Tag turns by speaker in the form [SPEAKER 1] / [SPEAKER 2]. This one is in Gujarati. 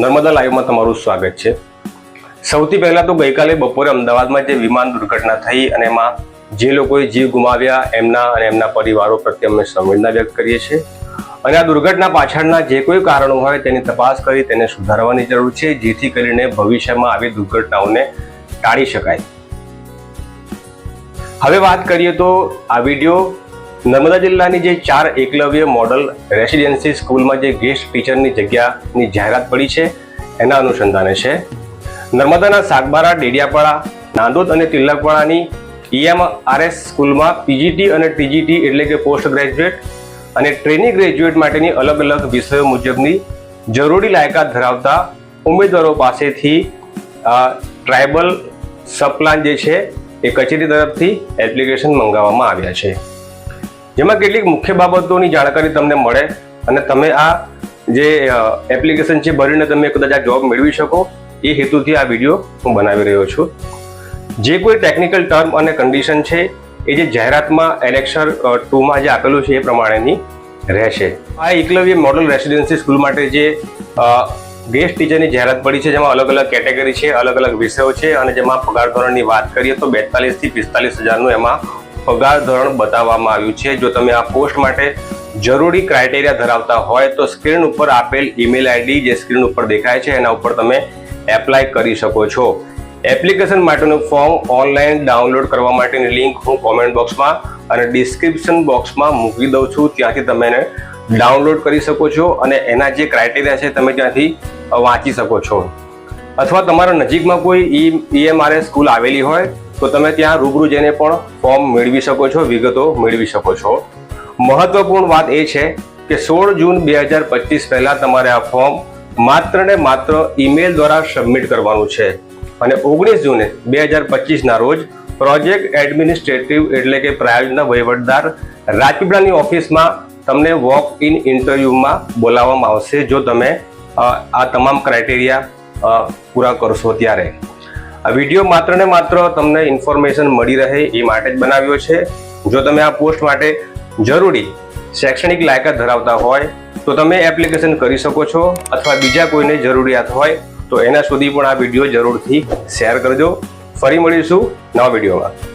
[SPEAKER 1] નર્મદા લાઈવમાં તમારું સ્વાગત છે. સૌથી પહેલા તો ગઈકાલે બપોરે અમદાવાદમાં જે વિમાન દુર્ઘટના થઈ અને એમાં જે લોકોએ જીવ ગુમાવ્યા એમના અને એમના પરિવારો પ્રત્યે અમે સંવેદના વ્યક્ત કરીએ છીએ. અને આ દુર્ઘટના પાછળના જે કોઈ કારણો હોય તેની તપાસ કરી તેને સુધારવાની જરૂર છે, જેથી કરીને ભવિષ્યમાં આવી દુર્ઘટનાઓને ટાળી શકાય. હવે વાત કરીએ તો આ વીડિયો નર્મદા જિલ્લાની જે ચાર એકલવ્ય મોડલ રેસિડેન્સી સ્કૂલમાં જે ગેસ્ટ ટીચરની જગ્યાની જાહેરાત પડી છે, એના અનુસંધાને છે. નર્મદાના સાગબારા, ડેડિયાપાડા, નાંદોદ અને તિલકવાડાની ઈએમઆરએસ સ્કૂલમાં પીજીટી અને ટીજીટી એટલે કે પોસ્ટ ગ્રેજ્યુએટ અને ટ્રેનિંગ ગ્રેજ્યુએટ માટેની અલગ અલગ વિષયો મુજબની જરૂરી લાયકાત ધરાવતા ઉમેદવારો પાસેથી ટ્રાઇબલ સબપ્લાન જે છે, એ કચેરી તરફથી એપ્લિકેશન મંગાવવામાં આવ્યા છે. જેમાં કેટલીક મુખ્ય બાબતોની જાણકારી તમને મળે અને તમે આ જે એપ્લિકેશન છે ભરીને તમે કદાચ આ જોબ મેળવી શકો, એ હેતુથી આ વીડિયો હું બનાવી રહ્યો છું. જે કોઈ ટેકનિકલ ટર્મ અને કન્ડિશન છે, એ જે જાહેરાતમાં એલેક્શન ટુમાં જે આપેલું છે એ પ્રમાણેની રહેશે. આ એકલવ્ય મોડલ રેસિડેન્સી સ્કૂલ માટે જે ગેસ્ટ ટીચરની જાહેરાત પડી છે, જેમાં અલગ અલગ કેટેગરી છે અલગ અલગ વિષયો છે, અને જેમાં પગાર ધોરણની વાત કરીએ તો બેતાલીસથી પિસ્તાલીસ હજારનું એમાં પગાર ધોરણ બતાવવામાં આવ્યું છે. જો તમે આ પોસ્ટ માટે જરૂરી ક્રાઇટેરિયા ધરાવતા હોય તો સ્ક્રીન ઉપર આપેલ ઈમેલ આઈડી જે સ્ક્રીન ઉપર દેખાય છે, એના ઉપર તમે એપ્લાય કરી શકો છો. એપ્લિકેશન માટેનું ફોર્મ ઓનલાઈન ડાઉનલોડ કરવા માટેની લિંક હું કોમેન્ટ બોક્સમાં અને ડિસ્ક્રિપ્શન બોક્સમાં મૂકી દઉં છું. ત્યાંથી તમે એને ડાઉનલોડ કરી શકો છો અને એના જે ક્રાઇટેરિયા છે તમે ત્યાંથી વાંચી શકો છો. અથવા તમારા નજીકમાં કોઈ ઈ ઈએમઆરએસ સ્કૂલ આવેલી હોય તો તમે ત્યાં રૂબરૂ જઈને પણ ફોર્મ મેળવી શકો છો, વિગતો મેળવી શકો છો. મહત્વપૂર્ણ વાત એ છે કે સોળ જૂન બે હજાર પચીસ પહેલાં તમારે આ ફોર્મ માત્ર ને માત્ર ઈમેલ દ્વારા સબમિટ કરવાનું છે. અને ઓગણીસ જૂને બે હજાર પચીસના રોજ પ્રોજેક્ટ એડમિનિસ્ટ્રેટિવ એટલે કે પ્રાયોજના વહીવટદાર રાજપીપળાની ઓફિસમાં તમને વોક ઇન ઇન્ટરવ્યૂમાં બોલાવવામાં આવશે, જો તમે આ તમામ ક્રાઇટેરિયા પૂરા કરશો ત્યારે. આ વીડિયો માત્ર ને માત્ર તમને ઇન્ફોર્મેશન મળી રહે એ માટે જ બનાવ્યો છે. જો તમે આ પોસ્ટ માટે જરૂરી શૈક્ષણિક લાયકાત ધરાવતા હોય, તો તમે એપ્લિકેશન કરી શકો છો અથવા બીજા કોઈને જરૂરિયાત હોય, તો એના સુધી પણ આ વીડિયો જરૂરથી શેર કરજો. ફરી મળીશું નવા વિડીયોમાં.